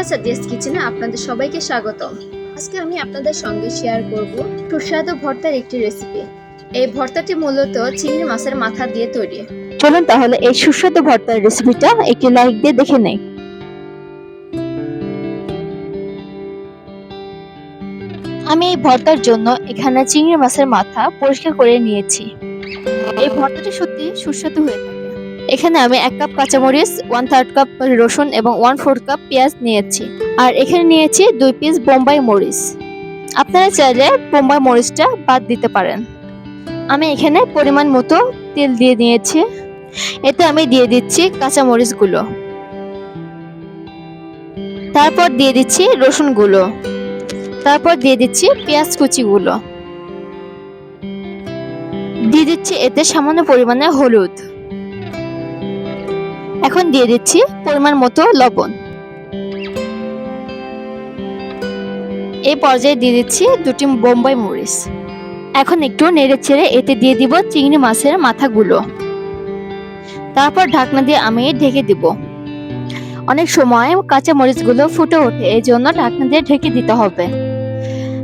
Plus Sadia's কিচেনে আপনাদের সবাইকে স্বাগতম। আজকে আমি আপনাদের সঙ্গে শেয়ার করব সুস্বাদু ভর্তার একটি রেসিপি এই ভর্তাটি মূলত চিংড়ি মাছের মাথা দিয়ে তৈরি। চলুন তাহলে এই সুস্বাদু ভর্তার রেসিপিটা একটি লাইক দিয়ে দেখে নেই। আমি এই ভর্তার জন্য এখানে চিংড়ি মাছের মাথা পরিষ্কার করে নিয়েছি। এই ভর্তাটি সত্যি সুস্বাদু হয়ে থাকে। এখানে আমি এক কাপ কাঁচামরিচ ওয়ান থার্ড কাপ রসুন এবং ওয়ান ফোর্থ কাপ পেঁয়াজ নিয়েছি। আর এখানে নিয়েছি দুই পিস বোম্বাই মরিচ। আপনারা চাইলে বোম্বাই মরিচটা বাদ দিতে পারেন। আমি এখানে পরিমাণ মতো তেল দিয়ে নিয়েছি এতে আমি দিয়ে দিচ্ছি কাঁচামরিচগুলো। তারপর দিয়ে দিচ্ছি রসুনগুলো। তারপর দিয়ে দিচ্ছি পেঁয়াজ কুচিগুলো। দিয়ে দিচ্ছি এতে সামান্য পরিমাণে হলুদ। এখন দিয়ে দিচ্ছি পরিমাণ মতো লবণ। এই পর্যায়ে দিয়ে দিচ্ছি দুটি বোম্বাই মরিচ। এখন একটু নেড়ে ছেড়ে এতে দিয়ে দিব চিংড়ি মাছের মাথাগুলো। তারপর ঢাকনা দিয়ে আমি ঢেকে দিব। অনেক সময় কাঁচা মরিচগুলো ফুটে ওঠে এই জন্য ঢাকনা দিয়ে ঢেকে দিতে হবে।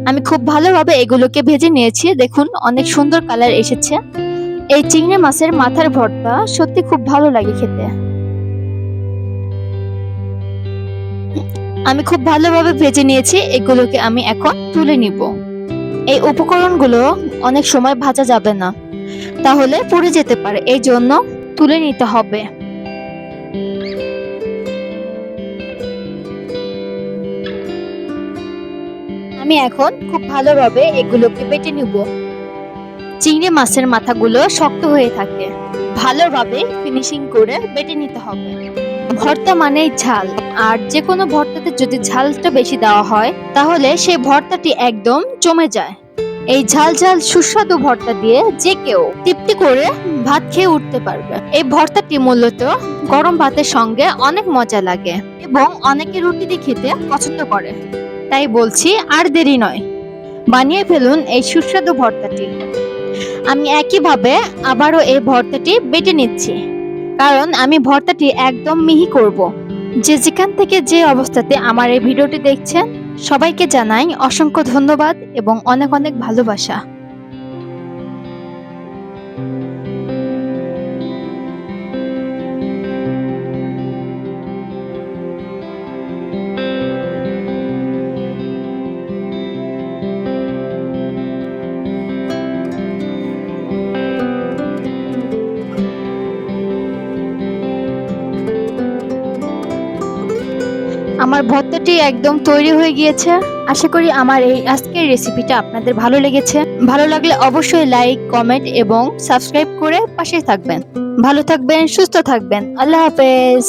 আমি খুব ভালোভাবে এগুলোকে ভেজে নিয়েছি, দেখুন অনেক সুন্দর কালার এসেছে। এই চিংড়ি মাছের মাথার ভর্তা সত্যি খুব ভালো লাগে খেতে। আমি খুব ভালোভাবে ভেজে নিয়েছি, এগুলোকে আমি এখন তুলে নিব। এই উপকরণগুলো অনেক সময় ভাজা যাবে না, তাহলে পুড়ে যেতে পারে, এই জন্য তুলে নিতে হবে। আমি এখন খুব ভালোভাবে এগুলোকে বেটে নিব। চিংড়ি মাছের মাথাগুলো শক্ত হয়ে থাকে, ভালোভাবে ফিনিশিং করে বেটে নিতে হবে। ভর্তা মানেই ঝাল। আর যে কোনো ভর্তাতে যদি ঝালটা বেশি দেওয়া হয়, তাহলে সেই ভর্তাটি একদম জমে যায়। এই ঝাল ঝাল সুস্বাদু ভর্তা দিয়ে যে কেউ তৃপ্তি করে ভাত খেয়ে উঠতে পারবে। এই ভর্তাটি মূলত গরম ভাতের সঙ্গে অনেক মজা লাগে এবং অনেকে রুটি দিয়ে খেতে পছন্দ করে। তাই বলছি আর দেরি নয়। বানিয়ে ফেলুন এই সুস্বাদু ভর্তাটি। আমি একইভাবে আবারও এই ভর্তাটি বেটে নিচ্ছি। কারণ আমি ভর্তাটি একদম মিহি করব। যে যেখান থেকে যে অবস্থাতে আমার এই ভিডিওটি দেখছেন, সবাইকে জানাই অসংখ্য ধন্যবাদ এবং অনেক অনেক ভালোবাসা। আমার ভর্তাটি একদম তৈরি হয়ে গিয়েছে। আশা করি আমার এই আজকের রেসিপিটা আপনাদের ভালো লেগেছে। ভালো লাগলে অবশ্যই লাইক কমেন্ট এবং সাবস্ক্রাইব করে পাশে থাকবেন। ভালো থাকবেন, সুস্থ থাকবেন। আল্লাহ হাফেজ।